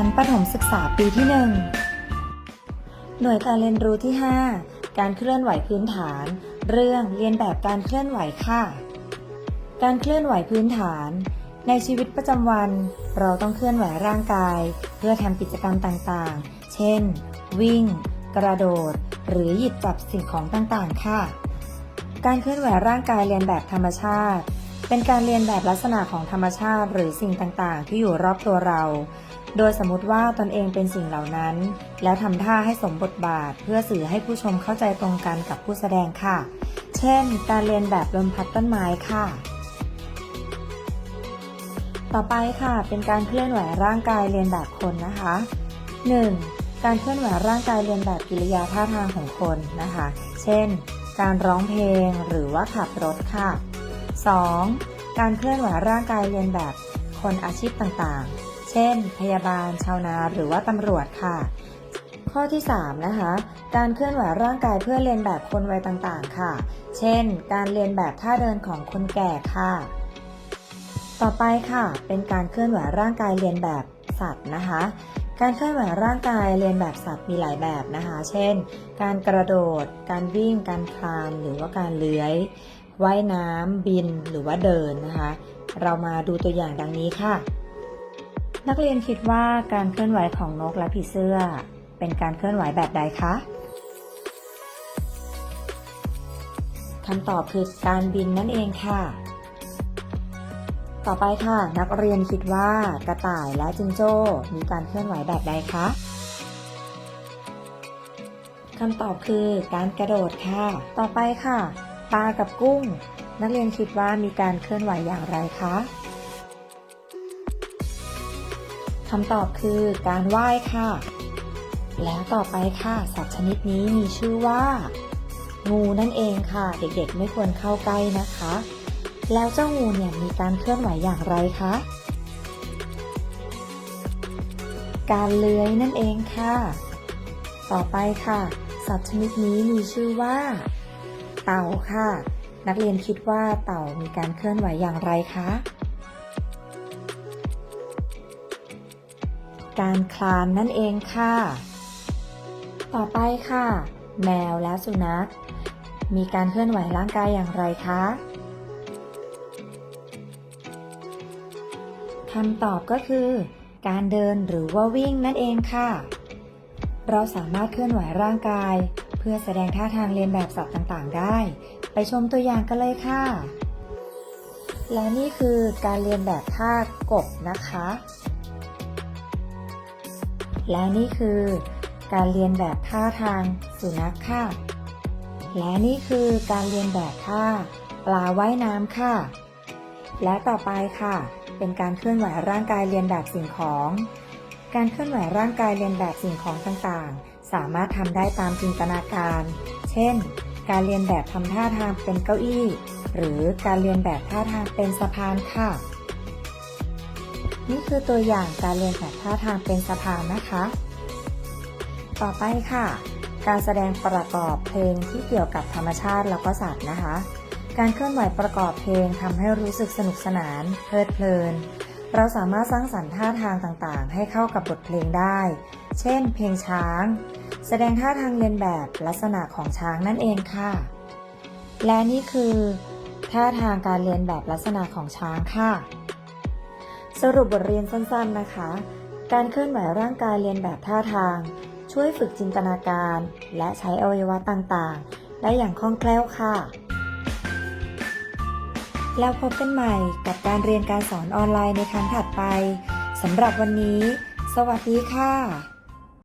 ชั้นประถมศึกษาปีที่ 1 หน่วยการเรียนรู้ที่ 5 การเคลื่อนไหวพื้นฐาน เรื่องเรียนแบบการเคลื่อนไหวค่ะ การเคลื่อนไหวพื้นฐาน ในชีวิตประจำวัน เราต้องเคลื่อนไหวร่างกาย เพื่อทำกิจกรรมต่างๆ เช่น วิ่ง กระโดด หรือหยิบจับสิ่งของต่างๆ ค่ะ การเคลื่อนไหวร่างกายเรียนแบบธรรมชาติ เป็นการเรียนแบบลักษณะของธรรมชาติหรือสิ่งต่างๆ ที่อยู่รอบตัวเรา โดยสมมติว่าตนเองเป็นสิ่งเหล่านั้น แล้วทำท่าให้สมบทบาท เพื่อสื่อให้ผู้ชมเข้าใจตรงกันกับผู้แสดงค่ะ เช่น การเรียนแบบลมพัดต้นไม้ค่ะ ต่อไปค่ะ เป็นการเคลื่อนไหวร่างกายเรียนแบบคนนะคะ 1. การเคลื่อนไหวร่างกายเรียนแบบกิริยาท่าทางของคนนะคะ เช่น การร้องเพลงหรือว่าขับรถค่ะ 2. การเคลื่อนไหวร่างกายเรียนแบบคนอาชีพต่างๆ เช่น พยาบาล ชาวนาหรือว่าตำรวจค่ะ ข้อที่ 3 นะคะ การเคลื่อนไหวร่างกายเพื่อเรียนแบบคนวัยต่างๆ ค่ะ เช่น การเรียนแบบท่าเดินของคนแก่ค่ะ ต่อไปค่ะ เป็นการเคลื่อนไหวร่างกายเรียนแบบสัตว์นะคะ การเคลื่อนไหวร่างกายเรียนแบบสัตว์มีหลายแบบนะคะ เช่น การกระโดด การวิ่ง การคลาน หรือว่าการเลื้อย ว่ายน้ำบินหรือว่าเดินนะคะ เรามาดูตัวอย่างดังนี้ค่ะ นักเรียนคิดว่าการเคลื่อนไหวของนกและผีเสื้อ เป็นการเคลื่อนไหวแบบใดคะคำตอบคือการบินนั่นเองค่ะ ต่อไปค่ะ นักเรียนคิดว่ากระต่ายและจิงโจ้มีการเคลื่อนไหวแบบใดคะคำตอบคือการกระโดดค่ะ ต่อไปค่ะ ปลากับกุ้ง นักเรียนคิดว่ามีการเคลื่อนไหวอย่างไรคะคำตอบคือการว่ายค่ะ แล้วต่อไปค่ะ สัตว์ชนิดนี้มีชื่อว่า งูนั่นเองค่ะ เด็กๆ ไม่ควรเข้าใกล้นะคะ แล้วเจ้างูเนี่ยมีการเคลื่อนไหวอย่างไรคะ การเลื้อยนั่นเองค่ะ ต่อไปค่ะ สัตว์ชนิดนี้มีชื่อว่า เต่าค่ะ นักเรียนคิดว่าเต่ามีการเคลื่อนไหวอย่างไรคะ การคลานนั่นเองค่ะ ต่อไปค่ะ แมวและสุนัข มีการเคลื่อนไหวร่างกายอย่างไรคะคำตอบก็คือ การเดินหรือว่าวิ่งนั่นเองค่ะ เราสามารถเคลื่อนไหวร่างกาย เพื่อแสดงท่าทางเรียนแบบสัตว์ต่างๆ ได้ ไปชมตัวอย่างกันเลยค่ะ และนี่คือการเรียนแบบท่ากบนะคะ และนี่คือการเรียนแบบท่าทางสุนัขค่ะ และนี่คือการเรียนแบบท่าปลาว่ายน้ำค่ะ และต่อไปค่ะ เป็นการเคลื่อนไหวร่างกายเรียนแบบสิ่งของ การเคลื่อนไหวร่างกายเรียนแบบสิ่งของต่างๆ สามารถทำได้ตามจินตนาการ เช่น การเรียนแบบทำท่าทางเป็นเก้าอี้ หรือการเรียนแบบท่าทางเป็นสะพานค่ะ นี่คือตัวอย่างการเรียนแบบท่าทางเป็นสะพานนะคะ ต่อไปค่ะ การแสดงประกอบเพลงที่เกี่ยวกับธรรมชาติแล้วก็สัตว์นะคะ การเคลื่อนไหวประกอบเพลงทำให้รู้สึกสนุกสนาน เพลิดเพลิน เราสามารถสร้างสรรค์ท่าทางต่างๆ ให้เข้ากับบทเพลงได้ เช่น เพลงช้าง แสดงท่าทางเลียนแบบลักษณะของช้างนั่นเองค่ะ และนี่คือ ท่าทางการเรียนแบบลักษณะของช้างค่ะ สรุปบทเรียนสั้นๆนะคะ การเคลื่อนไหวร่างกายเรียนแบบท่าทาง ช่วยฝึกจินตนาการ และใช้อวัยวะต่างๆ ได้อย่างคล่องแคล่วค่ะ แล้วพบกันใหม่กับการเรียนการสอนออนไลน์ในครั้งถัดไปสำหรับวันนี้ สวัสดีค่ะ